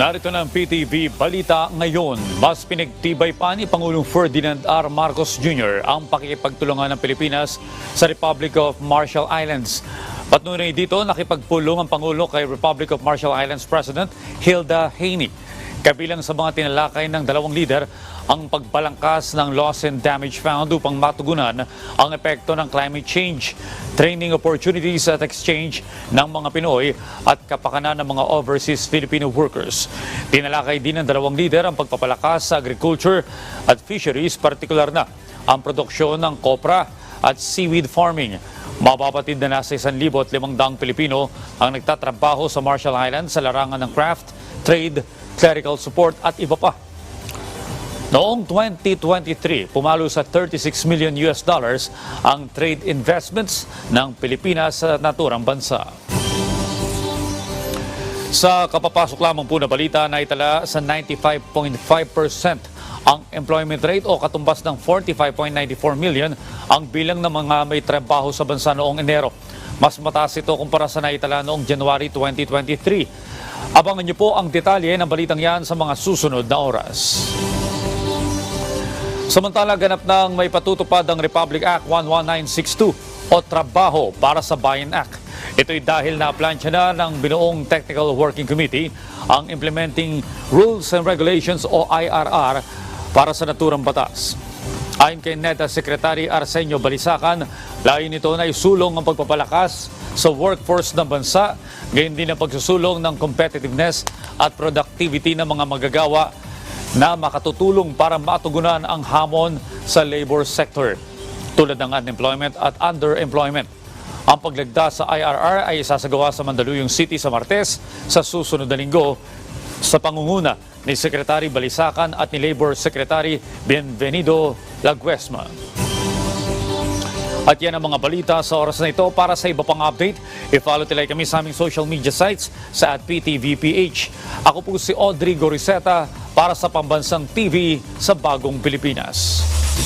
Narito na ang PTV Balita ngayon. Mas pinagtibay pa ni Pangulong Ferdinand R. Marcos Jr. ang pakikipagtulungan ng Pilipinas sa Republic of Marshall Islands. Patnunay dito, nakipagpulong ang Pangulo kay Republic of Marshall Islands President Hilda Haney. Kabilang sa mga tinalakay ng dalawang lider ang pagbalangkas ng loss and damage found upang matugunan ang epekto ng climate change, training opportunities at exchange ng mga Pinoy at kapakanan ng mga overseas Filipino workers. Tinalakay din ng dalawang lider ang pagpapalakas sa agriculture at fisheries, partikular na ang produksyon ng kopra at seaweed farming. Mapapatid na nasa 1,500 Pilipino ang nagtatrabaho sa Marshall Islands sa larangan ng craft, trade, clerical support at iba pa. Noong 2023, pumalo sa 36 million US dollars ang trade investments ng Pilipinas sa naturang bansa. Sa kapapasok lamang po na balita na itala sa 95.5% ang employment rate o katumbas ng 45.94 million ang bilang ng mga may trabaho sa bansa noong Enero. Mas mataas ito kumpara sa naitala noong January 2023. Abangan niyo po ang detalye ng balitang yan sa mga susunod na oras. Samantala, ganap ng may patutupad ang Republic Act 11962 o Trabaho para sa Bayan Act. Ito'y dahil na plansya na ng binuong Technical Working Committee ang Implementing Rules and Regulations o IRR para sa naturang batas. Ayon kay NETA Secretary Arsenio Balisacan, layo nito na isulong ang pagpapalakas sa workforce ng bansa, gayon din ang pagsusulong ng competitiveness at productivity ng mga magagawa na makatutulong para matugunan ang hamon sa labor sector tulad ng unemployment at underemployment. Ang paglagda sa IRR ay isasagawa sa Mandaluyong City sa Martes sa susunod na linggo sa pangunguna ni Secretary Balisacan at ni Labor Secretary Bienvenido Laguesma. At yan ang mga balita sa oras na ito. Para sa iba pang update, i-follow tilay kami sa aming social media sites sa at PTVPH. Ako po si Audrey Goriseta para sa Pambansang TV sa Bagong Pilipinas.